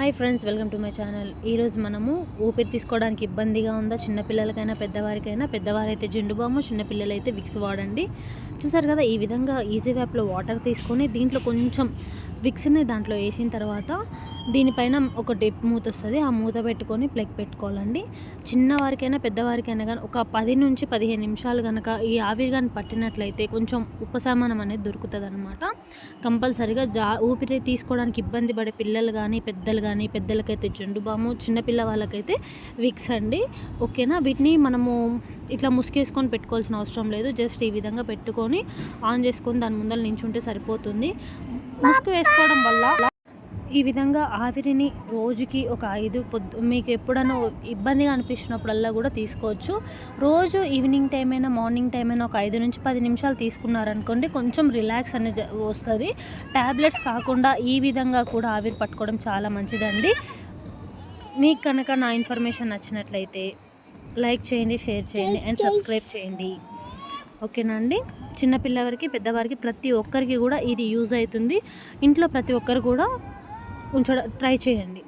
Hi friends welcome to my channel. ఈరోజు మనము ఊపిరి తీసుకోవడానికి ఇబ్బందిగా ఉందా? చిన్నపిల్లలకైనా పెద్దవారికైనా? పెద్దవారైతే జెండు బాము చిన్నపిల్లలైతే విక్స్ వాడండి. చూసారు కదా ఈ విధంగా ఈజీ వ్యాప్లో వాటర్ తీసుకొని దీంట్లో కొంచెం విక్స్ని దాంట్లో వేసిన తర్వాత దీనిపైన ఒక డిప్ మూత వస్తుంది. ఆ మూత పెట్టుకొని ప్లగ్ పెట్టుకోవాలండి. చిన్నవారికైనా పెద్దవారికైనా కానీ ఒక పది నుంచి పదిహేను నిమిషాలు కనుక ఈ ఆవిరి కానీ పట్టినట్లయితే కొంచెం ఉపశమనం అనేది దొరుకుతుంది అనమాట కంపల్సరిగా జా ఊపిరి తీసుకోవడానికి ఇబ్బంది పడే పిల్లలు కానీ పెద్దలు కానీ కానీ పెద్దలకైతే జండు బాము చిన్నపిల్ల వాళ్ళకైతే విక్స్ అండి. ఓకేనా? వీటిని మనము ఇట్లా ముసుకేసుకొని పెట్టుకోవాల్సిన అవసరం లేదు. జస్ట్ ఈ విధంగా పెట్టుకొని ఆన్ చేసుకొని దాని ముందర నించుంటే సరిపోతుంది. ముసుగు వేసుకోవడం వల్ల ఈ విధంగా ఆవిరిని రోజుకి ఒక ఐదు పొద్దు మీకు ఎప్పుడైనా ఇబ్బందిగా అనిపించినప్పుడల్లా కూడా తీసుకోవచ్చు. రోజు ఈవినింగ్ టైం అయినా మార్నింగ్ టైం అయినా ఒక ఐదు నుంచి పది నిమిషాలు తీసుకున్నారనుకోండి కొంచెం రిలాక్స్ అనేది వస్తుంది. ట్యాబ్లెట్స్ కాకుండా ఈ విధంగా కూడా ఆవిరి పట్టుకోవడం చాలా మంచిదండి. మీకు కనుక నా ఇన్ఫర్మేషన్ నచ్చినట్లయితే లైక్ చేయండి షేర్ చేయండి అండ్ సబ్స్క్రైబ్ చేయండి. ఓకేనా అండి? చిన్నపిల్లవారికి పెద్దవారికి ప్రతి ఒక్కరికి కూడా ఇది యూజ్ అవుతుంది. ఇంట్లో ప్రతి ఒక్కరు కూడా ఉంచడం ట్రై చేయండి.